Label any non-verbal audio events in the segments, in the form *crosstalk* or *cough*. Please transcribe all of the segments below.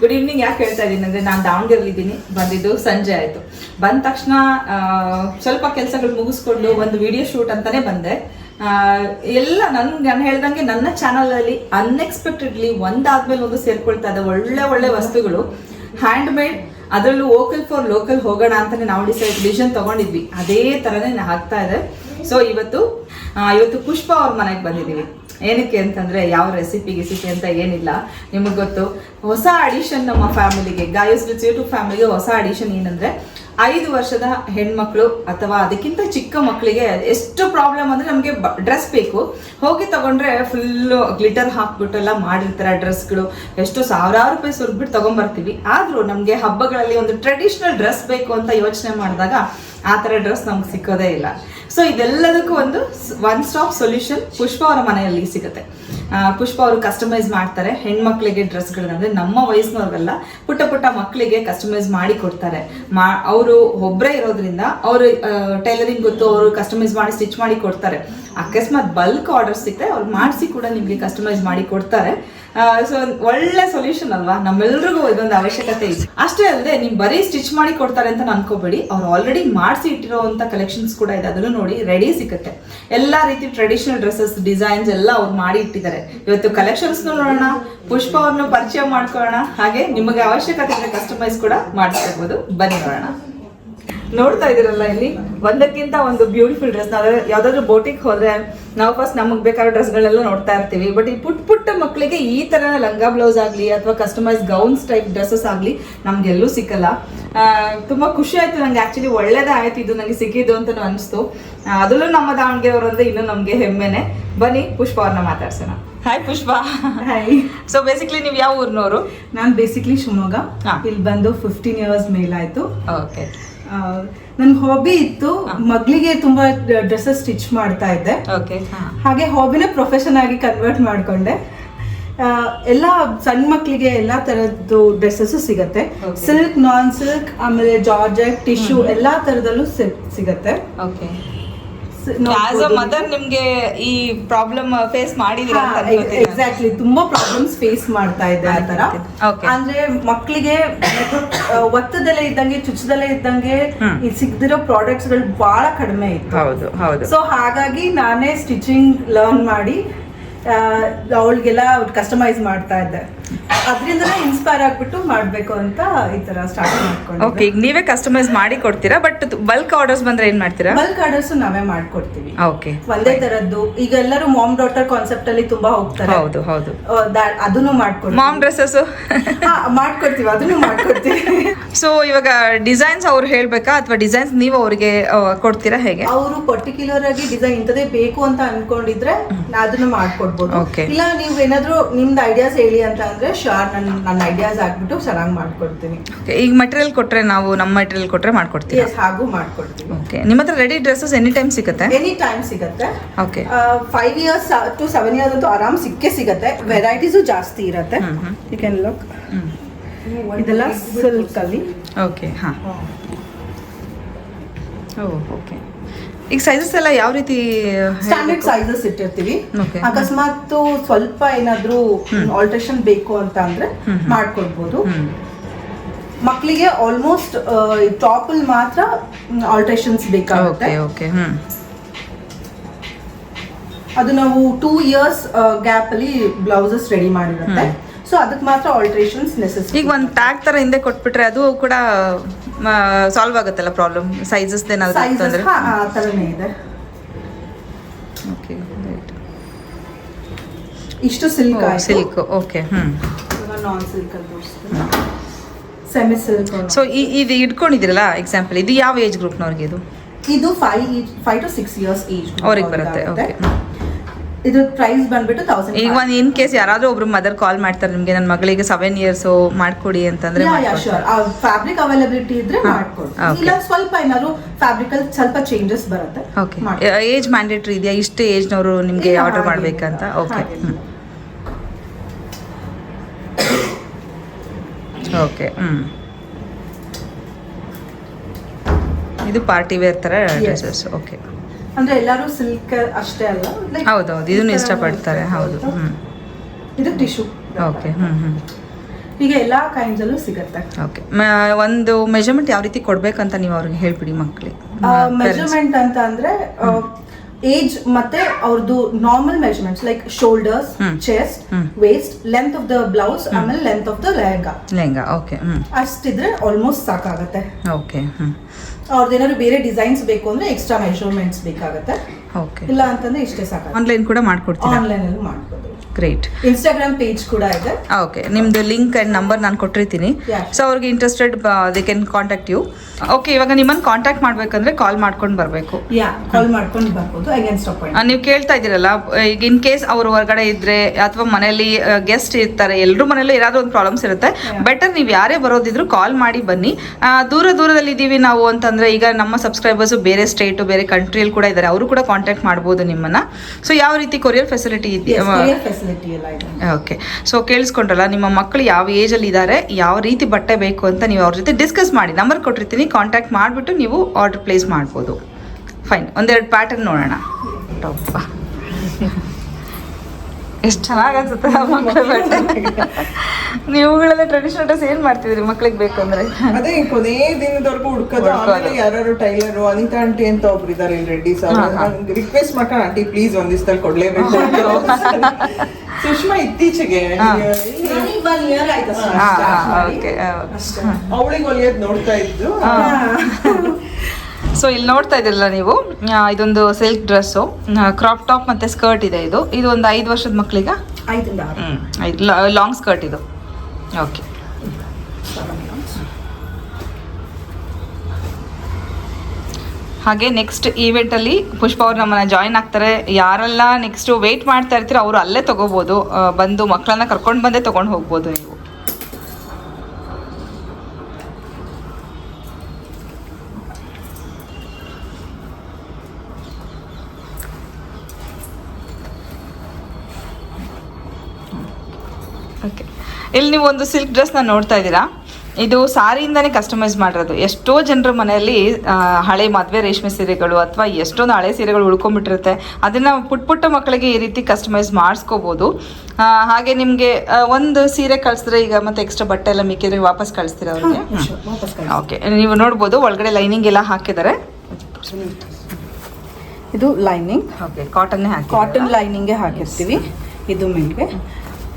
Good evening ಯಾಕೆ ಹೇಳ್ತಾ ಇದ್ದೀನಿ ಅಂದರೆ ನಾನು ದಾವಣಗೆರೆಲಿದ್ದೀನಿ ಬಂದಿದ್ದು ಸಂಜೆ ಆಯಿತು. ಬಂದ ತಕ್ಷಣ ಸ್ವಲ್ಪ ಕೆಲಸಗಳು ಮುಗಿಸ್ಕೊಂಡು ಒಂದು ವಿಡಿಯೋ ಶೂಟ್ ಅಂತಾನೆ ಬಂದೆ. ಎಲ್ಲ ನನ್, ನಾನು ಹೇಳ್ದಂಗೆ ನನ್ನ ಚಾನಲಲ್ಲಿ ಅನ್ಎಕ್ಸ್ಪೆಕ್ಟೆಡ್ಲಿ ಒಂದಾದ್ಮೇಲೆ ಒಂದು ಸೇರ್ಕೊಳ್ತಾ ಇದೆ. ಒಳ್ಳೆ ಒಳ್ಳೆ ವಸ್ತುಗಳು. ಹ್ಯಾಂಡ್ ಮೇಡ್ ಅದರಲ್ಲೂ ವೋಕಲ್ ಫಾರ್ ಲೋಕಲ್ ಹೋಗೋಣ ಅಂತಾನೆ ನಾವು ಡಿಸೈಡ್ ಡಿಸಿಷನ್ ತಗೊಂಡಿದ್ವಿ. ಅದೇ ಥರನೇ ಆಗ್ತಾ ಇದೆ. ಸೊ ಇವತ್ತು ಇವತ್ತು ಪುಷ್ಪ ಅವ್ರ ಮನೆಗೆ ಬಂದಿದ್ದೀವಿ. ಏನಕ್ಕೆ ಅಂತಂದ್ರೆ ಯಾವ ರೆಸಿಪಿ ಗಿಸಿಪಿ ಅಂತ ಏನಿಲ್ಲ. ನಿಮಗೆ ಗೊತ್ತು, ಹೊಸ ಅಡಿಷನ್ ನಮ್ಮ ಫ್ಯಾಮಿಲಿಗೆ ಗಾಯಸ್ ವಿತ್ ಯೂಟ್ಯೂಬ್ ಫ್ಯಾಮಿಲಿಗೆ ಹೊಸ ಅಡಿಷನ್ ಏನಂದ್ರೆ, ಐದು ವರ್ಷದ ಹೆಣ್ಮಕ್ಳು ಅಥವಾ ಅದಕ್ಕಿಂತ ಚಿಕ್ಕ ಮಕ್ಕಳಿಗೆ ಎಷ್ಟು ಪ್ರಾಬ್ಲಮ್ ಅಂದ್ರೆ ನಮಗೆ ಡ್ರೆಸ್ ಬೇಕು. ಹೋಗಿ ತಗೊಂಡ್ರೆ ಫುಲ್ಲು ಗ್ಲಿಟರ್ ಹಾಕ್ಬಿಟ್ಟೆಲ್ಲ ಮಾಡಿರ್ತಾರೆ ಡ್ರೆಸ್ಗಳು ಎಷ್ಟು ಸಾವಿರಾರು ರೂಪಾಯಿ ಸುರ್ಬಿಟ್ಟು ತಗೊಂಡ್ಬರ್ತೀವಿ ಆದರೂ ನಮಗೆ ಹಬ್ಬಗಳಲ್ಲಿ ಒಂದು ಟ್ರೆಡಿಷನಲ್ ಡ್ರೆಸ್ ಬೇಕು ಅಂತ ಯೋಚನೆ ಮಾಡಿದಾಗ ಆ ಥರ ಡ್ರೆಸ್ ನಮ್ಗೆ ಸಿಕ್ಕೋದೇ ಇಲ್ಲ. ಸೊ ಇದೆಲ್ಲದಕ್ಕೂ ಒಂದು ಒನ್ ಸ್ಟಾಪ್ ಸೊಲ್ಯೂಷನ್ ಪುಷ್ಪ ಅವರ ಮನೆಯಲ್ಲಿ ಸಿಗುತ್ತೆ. ಪುಷ್ಪ ಅವರು ಕಸ್ಟಮೈಸ್ ಮಾಡ್ತಾರೆ. ಹೆಣ್ಮಕ್ಳಿಗೆ ಡ್ರೆಸ್ಗಳನ್ನ ನಮ್ಮ ವಯಸ್ಸಿನವ್ರಿಗೆಲ್ಲ ಪುಟ್ಟ ಪುಟ್ಟ ಮಕ್ಕಳಿಗೆ ಕಸ್ಟಮೈಸ್ ಮಾಡಿ ಕೊಡ್ತಾರೆ. ಮಾ, ಅವರು ಒಬ್ಬರೇ ಇರೋದ್ರಿಂದ ಅವರು ಟೈಲರಿಂಗ್ ಗೊತ್ತು, ಅವರು ಕಸ್ಟಮೈಸ್ ಮಾಡಿ ಸ್ಟಿಚ್ ಮಾಡಿ ಕೊಡ್ತಾರೆ. ಅಕಸ್ಮಾತ್ ಬಲ್ಕ್ ಆರ್ಡರ್ ಸಿಕ್ಕರೆ ಅವ್ರು ಮಾಡಿಸಿ ಕೂಡ ನಿಮಗೆ ಕಸ್ಟಮೈಸ್ ಮಾಡಿ ಕೊಡ್ತಾರೆ. ಸೊ ಒಳ್ಳೆ ಸೊಲ್ಯೂಷನ್ ಅಲ್ವಾ? ನಮ್ಮೆಲ್ರಿಗೂ ಇದೊಂದು ಅವಶ್ಯಕತೆ ಇದೆ. ಅಷ್ಟೇ ಅಲ್ಲದೆ, ನೀವು ಬರೀ ಸ್ಟಿಚ್ ಮಾಡಿ ಕೊಡ್ತಾರೆ ಅಂತ ಅನ್ಕೋಬೇಡಿ ಅವ್ರು ಆಲ್ರೆಡಿ ಮಾಡಿಸಿ ಇಟ್ಟಿರೋವಂಥ ಕಲೆಕ್ಷನ್ಸ್ ಕೂಡ ಇದೆ. ಅದನ್ನು ನೋಡಿ ರೆಡಿ ಸಿಗುತ್ತೆ ಎಲ್ಲಾ ರೀತಿ ಟ್ರೆಡಿಷನಲ್ ಡ್ರೆಸ್ಸಸ್ ಡಿಸೈನ್ಸ್ ಎಲ್ಲ ಅವ್ರು ಮಾಡಿ ಇಟ್ಟಿದ್ದಾರೆ. ಇವತ್ತು ಕಲೆಕ್ಷನ್ಸ್ ನೋಡೋಣ ಪುಷ್ಪ ಅವ್ರನ್ನ ಪರಿಚಯ ಮಾಡ್ಕೊಳ್ಳೋಣ, ಹಾಗೆ ನಿಮಗೆ ಅವಶ್ಯಕತೆ ಇದ್ರೆ ಕಸ್ಟಮೈಸ್ ಕೂಡ ಮಾಡಿಸ್ಕೋಬಹುದು ಬನ್ನಿ ನೋಡೋಣ. ನೋಡ್ತಾ ಇದೀರಲ್ಲ ಇಲ್ಲಿ, ಒಂದಕ್ಕಿಂತ ಒಂದು ಬ್ಯೂಟಿಫುಲ್ ಡ್ರೆಸ್ ನಾವು ಯಾವ್ದಾದ್ರು ಬೋಟಿಗೆ ಹೋದ್ರೆ, ನಾವು ಫಸ್ಟ್ ನಮಗೆ ಬೇಕಾದ ಡ್ರೆಸ್ಗಳೆಲ್ಲ ನೋಡ್ತಾ ಇರ್ತೀವಿ. ಬಟ್ ಈ ಪುಟ್ಟ ಪುಟ್ಟ ಮಕ್ಕಳಿಗೆ ಈ ತರ ಲಂಗ ಬ್ಲೌಸ್ ಆಗಲಿ, ಅಥವಾ ಕಸ್ಟಮೈಸ್ ಗೌನ್ಸ್ ಟೈಪ್ ಡ್ರೆಸ್ಸಸ್ ಆಗಲಿ ನಮ್ಗೆಲ್ಲೂ ಸಿಕ್ಕಲ್ಲ. ತುಂಬಾ ಖುಷಿ ಆಯ್ತು ನಂಗೆ. ಆಕ್ಚುಲಿ ಒಳ್ಳೇದೇ ಆಯ್ತು. ಇದು ನನಗೆ ಸಿಕ್ಕಿದ್ದು ಅಂತ ಅನಿಸ್ತು ಅದರಲ್ಲೂ ನಮ್ಮ ದಾವಣಗೆರೆ ಅವ್ರಂದ್ರೆ ಇನ್ನೂ ನಮಗೆ ಹೆಮ್ಮೆನೆ. ಬನ್ನಿ, ಪುಷ್ಪ ಅವ್ರನ್ನ ಮಾತಾಡ್ಸೋಣ. Hi Pushpa hi so basically ನೀವು ಯಾವ ಊರಿನವರು? ನಾನು ಬೇಸಿಕ್ಲಿ ಶಿವಮೊಗ್ಗ. ಇಲ್ಲಿ ಬಂದು ಫಿಫ್ಟೀನ್ ಇಯರ್ಸ್ ಮೇಲಾಯ್ತು. ಓಕೆ ನನ್ನ ಹಾಬಿ ಇತ್ತು ಮಗಳಿಗೆ ತುಂಬಾ ಡ್ರೆಸ್ಸಸ್ ಸ್ಟಿಚ್ ಮಾಡ್ತಾ ಇದ್ದೆ. ಓಕೆ ಹಾಗೆ ಹಾಬಿನ ಪ್ರೊಫೆಷನ್ ಆಗಿ ಕನ್ವರ್ಟ್ ಮಾಡ್ಕೊಂಡೆ. ಎಲ್ಲ ಸಣ್ಣ ಮಕ್ಕಳಿಗೆ ಎಲ್ಲ ತರದ್ದು ಡ್ರೆಸ್ಸಸ್ ಸಿಗತ್ತೆ. ಸಿಲ್ಕ್ ನಾನ್ ಸಿಲ್ಕ್ ಆಮೇಲೆ ಜಾರ್ಜೆಟ್ ಟಿಶ್ಯೂ ಎಲ್ಲಾ ತರದಲ್ಲೂ ಸಿಗುತ್ತೆ ಸಿಗತ್ತೆ. ಓಕೆ ಆಸ್ ಅ ಮದರ್ ನಿಮ್ಗೆ ಈ ಪ್ರಾಬ್ಲಮ್ ಫೇಸ್ ಮಾಡಿದೀರಾ. ಎಕ್ಸಾಕ್ಟ್ಲಿ ತುಂಬಾ ಪ್ರಾಬ್ಲಮ್ಸ್ ಫೇಸ್ ಮಾಡ್ತಾ ಇದ್ದೆ ಆ ತರ ಅಂದ್ರೆ ಮಕ್ಕಳಿಗೆ *coughs* ಒತ್ತದಲ್ಲೇ ಇದ್ದಂಗೆ ಚುಚ್ಚದಲ್ಲೇ ಇದ್ದಂಗೆ ಸಿಗ್ದಿರೋ ಪ್ರಾಡಕ್ಟ್ಸ್ಗಳು ಬಹಳ ಕಡಿಮೆ ಇತ್ತು. ಹೌದು ಹೌದು. ಸೊ ಹಾಗಾಗಿ ನಾನೇ ಸ್ಟಿಚಿಂಗ್ ಲರ್ನ್ ಮಾಡಿ ಅವಳಿಗೆಲ್ಲ ಕಸ್ಟಮೈಸ್ ಮಾಡ್ತಾ ಇದ್ದೆ. ಅದರಿಂದನೇ ಇನ್ಸ್ಪೈರ್ ಆಗಿಬಿಟ್ಟು ಮಾಡಬೇಕು ಅಂತ ಈ ತರ ಸ್ಟಾರ್ಟ್ ಓಕೆ ಈಗ ನೀವೇ ಕಸ್ಟಮೈಸ್ ಮಾಡಿ ಕೊಡ್ತೀರಾ? ಬಟ್ ಬಲ್ಕ್ ಆರ್ಡರ್ಸ್ ಬಂದ್ರೆ ಏನ್ ಮಾಡ್ತೀರಾ? ಬಲ್ಕ್ ಆರ್ಡರ್ಸ್ ನಾವೇ ಮಾಡ್ಕೊಡ್ತೀವಿ. ಓಕೆ ಒಂದೇ ತರದ್ದು. ಈಗ ಎಲ್ಲರೂ ಮಾಮ್ ಡಾಟರ್ ಕಾನ್ಸೆಪ್ಟ್ ಅಲ್ಲಿ ತುಂಬಾ ಹೋಗ್ತಾರೆ. ಹೌದು ಹೌದು. ಅದನ್ನು ಮಾಡ್ಕೊಡ್ತೀವಿ. ಮಾಮ್ ಡ್ರೆಸ್ಸಸ್ ಮಾಡ್ಕೊಡ್ತೀವಿ. ಅದನ್ನು ಮಾಡ್ಕೊಡ್ತೀವಿ. ಸೊ ಇವಾಗ ಡಿಸೈನ್ಸ್ ಅವ್ರು ಹೇಳ್ಬೇಕಾ? ಅಥವಾ ಡಿಸೈನ್ಸ್ ನೀವು ಅವರಿಗೆ ಕೊಡ್ತೀರಾ ಹೇಗೆ? ಅವರು ಪರ್ಟಿಕ್ಯುಲರ್ ಆಗಿ ಡಿಸೈನ್ ಇಂಥದೇ ಬೇಕು ಅಂತ ಅನ್ಕೊಂಡಿದ್ರೆ ಅದನ್ನ ಮಾಡ್ಕೊಡ್ಬೋದು. ಇಲ್ಲ ನೀವು ಏನಾದ್ರು ನಿಮ್ದು ಐಡಿಯಾಸ್ ಹೇಳಿ ಅಂತ ಅಂದ್ರೆ ಶಾರ್ ನನ್ನ ನನ್ನ ಐಡಿಯಾಸ್ ಹಾಕ್ಬಿಟ್ಟು ಚೆನ್ನಾಗಿ ಮಾಡ್ಕೊಡ್ತೀನಿ. ಓಕೆ ಈಗ ಮಟೀರಿಯಲ್ ಕೊಟ್ರೆ ನಾವು ನಮ್ಮ ಮಟೀರಿಯಲ್ ಕೊಟ್ರೆ ಮಾಡ್ಕೊಡ್ತೀವಿ ಎಸ್ ಹಾಗೂ ಮಾಡ್ಕೊಡ್ತೀವಿ ಓಕೆ ನಿಮ್ಮ ಹತ್ರ ರೆಡಿ ಡ್ರೆಸ್ಸಸ್ ಎನಿ ಟೈಮ್ ಸಿಗುತ್ತೆ? ಎನಿ ಟೈಮ್ ಸಿಗುತ್ತೆ. Okay five years to seven years ಅಂತೂ ಆರಾಮ್ ಸಿಕ್ಕೇ ಸಿಗುತ್ತೆ. ವೆರೈಟೀಸು ಜಾಸ್ತಿ ಇರುತ್ತೆ. ಯು ಕ್ಯಾನ್ ಲುಕ್ ಇದೆಲ್ಲ ಸಿಲ್ಕ್ ಅಲ್ಲಿ. ಓಕೆ ಹಾಂ. ಓ ಓಕೆ ಈಗ ಸೈಜಸ್ ಎಲ್ಲ ಯಾವ ರೀತಿ ಸ್ಟ್ಯಾಂಡರ್ಡ್ ಸೈಜಸ್ ಇಟ್ಟಿರ್ತೀವಿ. ಅಕಸ್ಮಾತ್ ಸ್ವಲ್ಪ ಏನಾದ್ರೂ ಆಲ್ಟ್ರೇಷನ್ ಬೇಕು ಅಂತ ಅಂದ್ರೆ. ಮಾಡ್ಕೊಡ್ಬೋದು ಮಕ್ಕಳಿಗೆ ಆಲ್ಮೋಸ್ಟ್ ಟಾಪ್ ಅಲ್ಲಿ ಮಾತ್ರ ಆಲ್ಟ್ರೇಷನ್ಸ್ ಬೇಕಾಗುತ್ತೆ. ಅದು ನಾವು ಟೂ ಇಯರ್ಸ್ ಗ್ಯಾಪ್ ಅಲ್ಲಿ ಬ್ಲೌಸಸ್ ರೆಡಿ ಮಾಡಿರುತ್ತೆ. ಸೊ ಅದಕ್ಕೆ ಮಾತ್ರ ಆಲ್ಟ್ರೇಷನ್ಸ್ ನೆಸೆಸರಿ ಈಗ ಒಂದು ಟ್ಯಾಗ್ ತರ ಹಿಂದೆ ಕೊಟ್ಬಿಟ್ರೆ ಅದು ಕೂಡ ಸಾಲ್ವ್ ಆಗುತ್ತಲ್ಲ ಪ್ರಾಬ್ಲಮ್ ಸೈಜಸ್ ಏನಾದ್ರು ಇತ್ತು ಸೈಜಸ್ ಅಂದ್ರೆ ಆ ಇದೆ. ಓಕೆ ಇಷ್ಟು ಸಿಲ್ಕ್ ಸಿಲ್ಕ್ ಓಕೆ ಹ್ಞೂ non silk semi silk so ಈ ಇದು ಇಟ್ಕೊಂಡಿದ್ದೀರಲ್ಲ ಎಕ್ಸಾಂಪಲ್ ಇದು ಯಾವ ಏಜ್ ಗ್ರೂಪ್ನವ್ರಿಗೆ ಇದು? ಇದು five five to six years age ಅವ್ರಿಗೆ ಬರುತ್ತೆ ಓಕೆ ಇದು ಪ್ರೈಸ್ ಬಂದ್ಬಿಟ್ಟು ತೌಸಂಡ್ ಈಗ ಒಂದು ಇನ್ ಕೇಸ್ ಯಾರಾದ್ರೂ ಒಬ್ರು ಮದರ್ ಕಾಲ್ ಮಾಡ್ತಾರೆ ನಿಮಗೆ ನನ್ನ ಮಗಳಿಗೆ ಸೆವೆನ್ ಇಯರ್ಸ್ ಮಾಡ್ಕೊಡಿ ಅಂತಂದ್ರೆ ಫ್ಯಾಬ್ರಿಕ್ ಅವೈಲಬಿಲಿಟಿ ಇದ್ರೆ Okay. ಇಲ್ಲ ಸ್ವಲ್ಪ ಏನಾದ್ರು ಫ್ಯಾಬ್ರಿಕ್ ಅಲ್ಲಿ ಸ್ವಲ್ಪ ಚೇಂಜಸ್ ಬರುತ್ತೆ ಓಕೆ. ಏಜ್ ಮ್ಯಾಂಡೇಟರಿ ಇದೆಯಾ? ಇಷ್ಟು ಏಜ್ನವರು ನಿಮಗೆ ಆರ್ಡರ್. ಮಾಡ್ಬೇಕಂತ? ಓಕೆ. Okay hmm. ಇದು ಪಾರ್ಟಿ ವೇರ್ ತರ ಡ್ರೆಸಸ್ ಡ್ರೆಸ್ಸಸ್ ಓಕೆ ಅಂದ್ರೆ ಎಲ್ಲರೂ ಸಿಲ್ಕ್ ಅಷ್ಟೇ ಅಲ್ಲ? ಹೌದು ಹೌದು ಇದನ್ನು ಇಷ್ಟಪಡ್ತಾರೆ ಹೌದು ಇದು ಟಿಶ್ಯೂ ಓಕೆ ಹ್ಮ್ ಹ್ಮ್. ಹೀಗೆ ಎಲ್ಲಾ ಕೈಂಡ್ಸ್ ಅಲ್ಲೂ ಸಿಗುತ್ತೆ ಓಕೆ ಒಂದು ಮೆಜರ್ಮೆಂಟ್ ಯಾವ ರೀತಿ ಕೊಡ್ಬೇಕಂತ ನೀವು ಅವ್ರಿಗೆ ಹೇಳ್ಬಿಡಿ ಮಕ್ಕಳಿಗೆ ಮೆಜರ್ಮೆಂಟ್ ಅಂತ ಅಂದ್ರೆ ಏಜ್ ಮತ್ತೆ ಅವ್ರದ್ದು normal measurements like shoulders. Chest. Waist length of the blouse ಆಮೇಲೆ length of the lehenga. Lehenga okay ಹ್ಞೂ ಅಷ್ಟಿದ್ರೆ ಆಲ್ಮೋಸ್ಟ್ ಸಾಕಾಗತ್ತೆ. ಓಕೆ ಹ್ಞೂ ಅವ್ರದ್ದೇನಾದ್ರು ಬೇರೆ ಡಿಸೈನ್ಸ್ ಬೇಕು ಅಂದ್ರೆ ಎಕ್ಸ್ಟ್ರಾ ಮೆಷರ್ಮೆಂಟ್ಸ್ ಬೇಕಾಗುತ್ತೆ. ಓಕೆ ಇಲ್ಲ ಅಂತಂದ್ರೆ ಇಷ್ಟೇ ಸಾಕು ಆನ್ಲೈನ್ ಕೂಡ ಮಾಡ್ಕೊಡ್ತೀವಿ ಆನ್ಲೈನ್ ಅಲ್ಲಿ ಮಾಡ್ಬೋದು ಗ್ರೇಟ್ ಇನ್ಸ್ಟಾಗ್ರಾಮ್ ಪೇಜ್ ಕೂಡ ಇದೆ. ಓಕೆ ನಿಮ್ದು ಲಿಂಕ್ ಅಂಡ್ ನಂಬರ್ ನಾನು ಕೊಟ್ಟಿರ್ತೀನಿ. ಸೊ ಅವ್ರಿಗೆ interested they can contact you okay ಇವಾಗ ನಿಮ್ಮನ್ನು ಕಾಂಟ್ಯಾಕ್ಟ್ ಮಾಡಬೇಕಂದ್ರೆ ಕಾಲ್ ಮಾಡ್ಕೊಂಡು ಬರಬೇಕು. ಯಾ ಕಾಲ್ ಮಾಡ್ಕೊಂಡು ಬರ್ಬೋದು. ಅಗೇನ್ಸ್ಟ್ ಅಪಾಯಿಂಟ್ ನೀವು ಕೇಳ್ತಾ ಇದ್ದೀರಲ್ಲ ಈಗ ಇನ್ ಕೇಸ್ ಅವರು ಹೊರಗಡೆ ಇದ್ರೆ ಅಥವಾ ಮನೆಯಲ್ಲಿ ಗೆಸ್ಟ್ ಇರ್ತಾರೆ ಎಲ್ಲರೂ ಮನೇಲಿ ಏನಾದರೂ ಒಂದು ಪ್ರಾಬ್ಲಮ್ಸ್ ಇರುತ್ತೆ ಬೆಟರ್ ನೀವು ಯಾರೇ ಬರೋದಿದ್ರು ಕಾಲ್ ಮಾಡಿ ಬನ್ನಿ. ದೂರ ದೂರದಲ್ಲಿ ಇದ್ದೀವಿ ನಾವು ಅಂತಂದ್ರೆ ಈಗ ನಮ್ಮ ಸಬ್ಸ್ಕ್ರೈಬರ್ಸ್ ಬೇರೆ ಸ್ಟೇಟು ಬೇರೆ ಕಂಟ್ರಿಯಲ್ಲಿ ಕೂಡ ಇದ್ದಾರೆ ಅವರು ಕೂಡ ಕಾಂಟ್ಯಾಕ್ಟ್ ಮಾಡ್ಬೋದು ನಿಮ್ಮನ್ನ. ಸೊ ಯಾವ ರೀತಿ ಕೊರಿಯರ್ ಫೆಸಿಲಿಟಿ ಇದೆಯಾ? ಫೆಸಿಲಿಟಿ ಎಲ್ಲ ಇದೆ. ಓಕೆ ಸೊ ಕೇಳಿಸ್ಕೊಂಡ್ರಲ್ಲ ನಿಮ್ಮ ಮಕ್ಕಳು ಯಾವ ಏಜಲ್ಲಿ ಇದ್ದಾರೆ ಯಾವ ರೀತಿ ಬಟ್ಟೆ ಬೇಕು ಅಂತ ನೀವು ಅವ್ರ ಜೊತೆ ಡಿಸ್ಕಸ್ ಮಾಡಿ. ನಂಬರ್ ಕೊಟ್ಟಿರ್ತೀನಿ ಕಾಂಟ್ಯಾಕ್ಟ್ ಮಾಡಿಬಿಟ್ಟು ನೀವು ಆರ್ಡರ್ ಪ್ಲೇಸ್ ಮಾಡ್ಬೋದು. ಫೈನ್ ಒಂದೆರಡು ಪ್ಯಾಟರ್ನ್ ನೋಡೋಣ. ಎಷ್ಟು ಚೆನ್ನಾಗಿ ಅನ್ಸುತ್ತೆ ಮಕ್ಕಳ ಬಟ್ಟೆ. ನೀವುಗಳೆಲ್ಲ ಟ್ರೆಡಿಷನಲ್ ಡ್ರೆಸ್ ಏನ್ ಮಾಡ್ತಿದ್ರಿ ಮಕ್ಳಿಗೆ ಬೇಕು ಅಂದ್ರೆ? ಅದೇ ಕೊನೆ ದಿನದವರೆಗೂ ಹುಡ್ಕೋದು. ಆಮೇಲೆ ಯಾರು ಟೈಲರ್ ಅನಿತಾ ಆಂಟಿ ಅಂತ ಒಬ್ರು ಇದಾರೆ ಇಲ್ಲಿ ರೆಡ್ಡಿ ಸರ್. ರಿಕ್ವೆಸ್ಟ್ ಮಾಡ್ಕೊಂಡು ಆಂಟಿ ಪ್ಲೀಸ್ ಒಂದ್ ದಿವಸದಲ್ಲಿ ಕೊಡ್ಲೇಬೇಕು ಸುಷ್ಮಾ ಇತ್ತೀಚೆಗೆ. ಅವಳಿಗೆ ಹೊಲಿಯೋದ್ ನೋಡ್ತಾ ಇದ್ದು. ಸೊ ಇಲ್ಲಿ ನೋಡ್ತಾ ಇದ್ದೀರಲ್ಲ ನೀವು ಇದೊಂದು ಸಿಲ್ಕ್ ಡ್ರೆಸ್ಸು ಕ್ರಾಪ್ ಟಾಪ್ ಮತ್ತು ಸ್ಕರ್ಟ್ ಇದೆ ಇದು. ಇದು ಒಂದು ಐದು ವರ್ಷದ ಮಕ್ಕಳಿಗೆ. ಹ್ಞೂ ಲಾಂಗ್ ಸ್ಕರ್ಟ್ ಇದು. ಓಕೆ ಹಾಗೆ ನೆಕ್ಸ್ಟ್ ಈವೆಂಟಲ್ಲಿ ಪುಷ್ಪ ಅವ್ರು ನಮ್ಮನ್ನ ಜಾಯಿನ್ ಆಗ್ತಾರೆ. ಯಾರೆಲ್ಲ ನೆಕ್ಸ್ಟ್ ವೆಯ್ಟ್ ಮಾಡ್ತಾ ಇರ್ತೀರೋ ಅವರು ಅಲ್ಲೇ ತೊಗೋಬೋದು. ಬಂದು ಮಕ್ಕಳನ್ನ ಕರ್ಕೊಂಡು ಬಂದೇ ತಗೊಂಡು ಹೋಗ್ಬೋದು ನೀವು. ಓಕೆ ಇಲ್ಲಿ ನೀವು ಒಂದು ಸಿಲ್ಕ್ ಡ್ರೆಸ್ನ ನೋಡ್ತಾ ಇದ್ದೀರಾ? ಇದು ಸಾರಿಯಿಂದನೇ ಕಸ್ಟಮೈಸ್ ಮಾಡಿರೋದು. ಎಷ್ಟೋ ಜನರ ಮನೆಯಲ್ಲಿ ಹಳೆ ಮದುವೆ ರೇಷ್ಮೆ ಸೀರೆಗಳು ಅಥವಾ ಎಷ್ಟೊಂದು ಹಳೆ ಸೀರೆಗಳು ಉಳ್ಕೊಂಬಿಟ್ಟಿರುತ್ತೆ ಅದನ್ನು ಪುಟ್ಟ ಪುಟ್ಟ ಮಕ್ಕಳಿಗೆ ಈ ರೀತಿ ಕಸ್ಟಮೈಸ್ ಮಾಡಿಸ್ಕೋಬೋದು. ಹಾಗೆ ನಿಮಗೆ ಒಂದು ಸೀರೆ ಕಳಿಸಿದ್ರೆ ಈಗ ಮತ್ತೆ ಎಕ್ಸ್ಟ್ರಾ ಬಟ್ಟೆ ಎಲ್ಲ ಮಿಕ್ಕಿದ್ರೆ ವಾಪಸ್ ಕಳಿಸ್ತೀರಾ ಅವ್ರಿಗೆ. ಓಕೆ ನೀವು ನೋಡ್ಬೋದು ಒಳಗಡೆ ಲೈನಿಂಗ್ ಎಲ್ಲ ಹಾಕಿದ್ದಾರೆ. ಇದು ಲೈನಿಂಗ್ ಓಕೆ ಕಾಟನ್ನೇ ಹಾಕಿ ಕಾಟನ್ ಲೈನಿಂಗೇ ಹಾಕಿರ್ತೀವಿ. ಇದು ಮೇಲ್ಗೆ.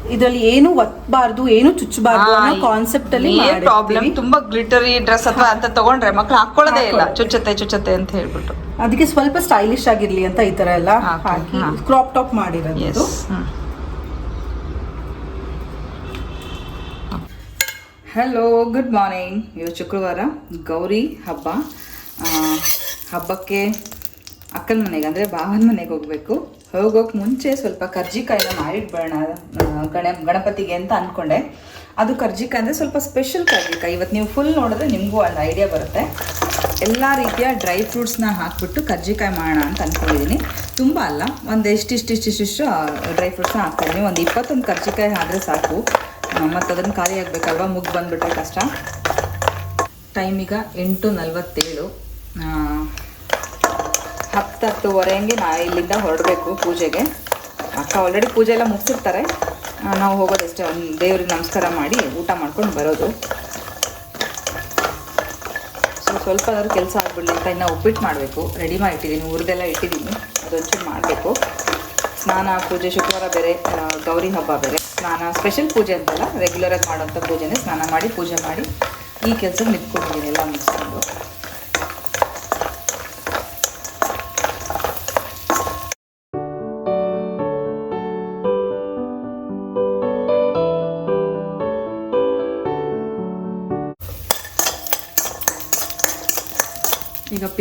ಇದರಲ್ಲಿ ಏನು ಒತ್ತಬಾರ್ದು ಏನು ಚುಚ್ಚಬಾರ್ದು ಅನ್ನೋ ಕಾನ್ಸೆಪ್ಟ್ ಅಲ್ಲಿ ಪ್ರಾಬ್ಲಮ್ ತುಂಬಾ ಗ್ಲಿಟರಿ ಡ್ರೆಸ್ ಅಥವಾ ಅಂತ ತಗೊಂಡ್ರೆ ಮಕ್ಳು ಹಾಕೊಳ್ಳೋದೇ ಇಲ್ಲ. ಚುಚ್ಚತೆ ಚುಚ್ಚತ್ತೆ ಚುಚ್ಚತ್ತೆ ಅಂತ ಹೇಳ್ಬಿಟ್ಟು. ಅದಕ್ಕೆ ಸ್ವಲ್ಪ ಸ್ಟೈಲಿಶ್ ಆಗಿರ್ಲಿ ಅಂತ ಈ ತರ ಎಲ್ಲ ಹಾಕಿ. ಕ್ರಾಪ್ ಟಾಪ್ ಮಾಡಿರೋದು. ಹಲೋ ಗುಡ್ ಮಾರ್ನಿಂಗ್ ಇವತ್ತು ಶುಕ್ರವಾರ ಗೌರಿ ಹಬ್ಬ. ಆ, ಹಬ್ಬಕ್ಕೆ ಅಕ್ಕನ ಮನೆಗೆ ಅಂದರೆ ಭಾವನ ಮನೆಗೆ ಹೋಗಬೇಕು. ಹೋಗೋಕೆ ಮುಂಚೆ ಸ್ವಲ್ಪ ಕರ್ಜಿಕಾಯಿನ ಮಾಡಿಟ್ಬೇಡ ಗಣ, ಗಣಪತಿಗೆ ಅಂತ ಅಂದ್ಕೊಂಡೆ ಅದು ಕರ್ಜಿಕಾಯಿ ಅಂದರೆ ಸ್ವಲ್ಪ ಸ್ಪೆಷಲ್ ಕರ್ಜಿಕಾಯಿ. ಇವತ್ತು ನೀವು ಫುಲ್ ನೋಡಿದ್ರೆ ನಿಮಗೂ ಒಂದು ಐಡಿಯಾ ಬರುತ್ತೆ. ಎಲ್ಲ ರೀತಿಯ ಡ್ರೈ ಫ್ರೂಟ್ಸ್ನ ಹಾಕ್ಬಿಟ್ಟು ಕರ್ಜಿಕಾಯಿ ಮಾಡೋಣ ಅಂತ ಅಂದ್ಕೊಂಡಿದ್ದೀನಿ ತುಂಬ ಅಲ್ಲ, ಒಂದು ಎಷ್ಟಿಷ್ಟಿಷ್ಟಿಷ್ಟು ಡ್ರೈ ಫ್ರೂಟ್ಸ್ನ ಹಾಕ್ತಾಯಿದ್ದೀನಿ ಒಂದು ಇಪ್ಪತ್ತೊಂದು ಕರ್ಜಿಕಾಯಿ ಆದರೆ ಸಾಕು. ಮತ್ತು ಅದನ್ನು ಖಾಲಿ ಆಗಬೇಕಲ್ವ? ಮುಗ್ದು ಬಂದುಬಿಟ್ರೆ ಕಷ್ಟ. ಟೈಮ್ ಈಗ ಎಂಟು ನಲ್ವತ್ತೇಳು. ಹತ್ತು ಹತ್ತುವರೆ ಹಂಗೆ ನಾ ಇಲ್ಲಿಂದ ಹೊರಡಬೇಕು ಪೂಜೆಗೆ. ಅಕ್ಕ ಆಲ್ರೆಡಿ ಪೂಜೆ ಎಲ್ಲ ಮುಗಿಸಿರ್ತಾರೆ. ನಾವು ಹೋಗೋದಷ್ಟೇ, ಒಂದು ದೇವ್ರಿಗೆ ನಮಸ್ಕಾರ ಮಾಡಿ ಊಟ ಮಾಡ್ಕೊಂಡು ಬರೋದು. ಸೊ ಸ್ವಲ್ಪ ಅದ್ರ ಕೆಲಸ ಆಗ್ಬಿಡಲಿ ಅಂತ ಇನ್ನೂ ಉಪ್ಪಿಟ್ಟು ಮಾಡಬೇಕು. ರೆಡಿ ಮಾಡಿ ಇಟ್ಟಿದ್ದೀನಿ ಹುರಿದೆಲ್ಲ ಇಟ್ಟಿದ್ದೀನಿ ಅದೊಂಚೂರು ಮಾಡಬೇಕು. ಸ್ನಾನ, ಪೂಜೆ ಶುಕ್ರವಾರ ಬೇರೆ ಗೌರಿ ಹಬ್ಬ ಬೇರೆ. ಸ್ನಾನ ಸ್ಪೆಷಲ್ ಪೂಜೆ ಅಂತಲ್ಲ ರೆಗ್ಯುಲರಾಗಿ ಮಾಡೋಂಥ ಪೂಜೆನೇ ಸ್ನಾನ ಮಾಡಿ, ಪೂಜೆ ಮಾಡಿ ಈ ಕೆಲಸ ನಿಂತ್ಕೊಂಡಿದ್ದೀನಿ ಎಲ್ಲ ಮುಗಿಸ್ಕೊಂಡು.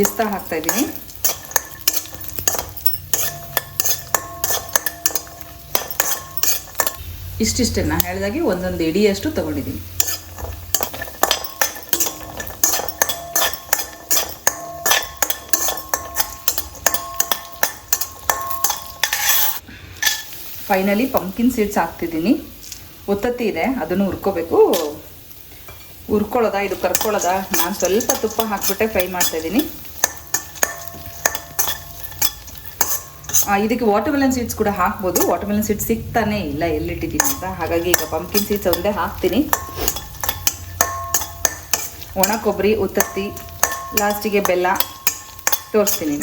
ಪಿಸ್ತಾ ಹಾಕ್ತಾ ಇದ್ದೀನಿ. ಇಷ್ಟಿಷ್ಟೇ, ನಾನು ಹೇಳಿದಾಗೆ ಒಂದೊಂದು ಇಡಿಯಷ್ಟು ತಗೊಂಡಿದ್ದೀನಿ. ಫೈನಲಿ ಪಂಕಿನ್ ಸೀಡ್ಸ್ ಹಾಕ್ತಿದ್ದೀನಿ. ಒತ್ತತ್ತಿ ಇದೆ, ಅದನ್ನು ಹುರ್ಕೋಬೇಕು. ಹುರ್ಕೊಳ್ಳೋದಾ, ಇದು ಕರ್ಕೊಳ್ಳೋದಾ? ನಾನು ಸ್ವಲ್ಪ ತುಪ್ಪ ಹಾಕ್ಬಿಟ್ಟೆ ಫ್ರೈ ಮಾಡ್ತಾ ಇದಕ್ಕೆ ವಾಟರ್ಮೆಲನ್ ಸೀಡ್ಸ್ ಕೂಡ ಹಾಕ್ಬೋದು. ವಾಟರ್ಮೆಲನ್ ಸೀಡ್ಸ್ ಸಿಗ್ತಾನೆ ಇಲ್ಲ, ಎಲ್ಲಿಟ್ಟಿದ್ದೀನಿ ಅಂತ. ಹಾಗಾಗಿ ಈಗ ಪಂಪ್ಕಿನ್ ಸೀಡ್ಸ್ ಒಂದೇ ಹಾಕ್ತೀನಿ. ಒಣ ಕೊಬ್ಬರಿ, ಉತ್ತತ್ತಿ ಲಾಸ್ಟಿಗೆ ಬೆಲ್ಲ ತೋರಿಸ್ತೀನಿ.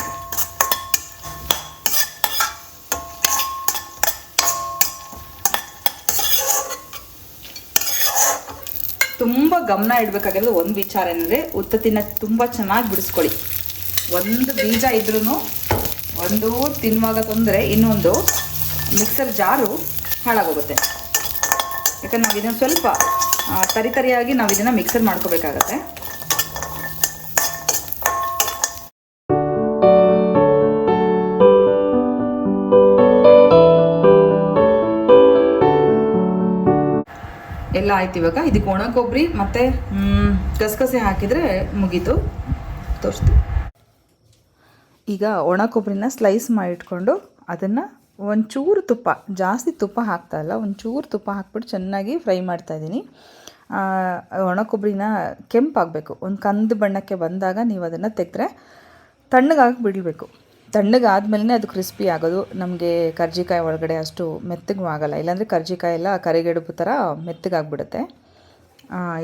ತುಂಬ ಗಮನ ಇಡಬೇಕಾಗಿರೋದು ಒಂದು ವಿಚಾರ ಏನಂದರೆ, ಉತ್ತತ್ತಿನ ತುಂಬ ಚೆನ್ನಾಗಿ ಬಿಡಿಸ್ಕೊಳ್ಳಿ. ಒಂದು ಬೀಜ ಇದ್ರೂ ಒಂದು ತಿನ್ನುವಾಗ ತೊಂದರೆ, ಇನ್ನೊಂದು ಮಿಕ್ಸರ್ ಜಾರು ಹಾಳಾಗೋಗುತ್ತೆ. ಯಾಕಂದ್ರೆ ನಾವು ಇದನ್ನು ಸ್ವಲ್ಪ ತರಿ ತರಿಯಾಗಿ ನಾವು ಇದನ್ನು ಮಿಕ್ಸರ್ ಮಾಡ್ಕೋಬೇಕಾಗತ್ತೆ. ಎಲ್ಲ ಆಯ್ತು ಇವಾಗ. ಇದಕ್ಕೆ ಒಣ ಕೊಬ್ಬರಿ ಮತ್ತು ಗಸಗಸೆ ಹಾಕಿದರೆ ಮುಗೀತು. ತೋರಿಸ್ತೀವಿ ಈಗ ಒಣ ಕೊಬ್ಬರಿನ ಸ್ಲೈಸ್ ಮಾಡಿಟ್ಕೊಂಡು ಅದನ್ನು ಒಂಚೂರು ತುಪ್ಪ, ಜಾಸ್ತಿ ತುಪ್ಪ ಹಾಕ್ತಾ ಇಲ್ಲ, ಒಂಚೂರು ತುಪ್ಪ ಹಾಕ್ಬಿಟ್ಟು ಚೆನ್ನಾಗಿ ಫ್ರೈ ಮಾಡ್ತಾ ಇದ್ದೀನಿ. ಒಣ ಕೊಬ್ಬರಿನ ಕೆಂಪಾಗಬೇಕು ಒಂದು ಕಂದು ಬಣ್ಣಕ್ಕೆ ಬಂದಾಗ ನೀವು ಅದನ್ನು ತೆಗೆದ್ರೆ ತಣ್ಣಗಾಗಿ ಬಿಡಬೇಕು. ತಣ್ಣಗಾದ್ಮೇಲೆ ಅದು ಕ್ರಿಸ್ಪಿ ಆಗೋದು. ನಮಗೆ ಕರ್ಜಿಕಾಯಿ ಒಳಗಡೆ ಅಷ್ಟು ಮೆತ್ತಗೂ ಆಗೋಲ್ಲ. ಇಲ್ಲಾಂದರೆ ಕರ್ಜಿಕಾಯಿ ಎಲ್ಲ ಕರಿಗೆಡುಪು ಥರ ಮೆತ್ತಗಾಗ್ಬಿಡುತ್ತೆ.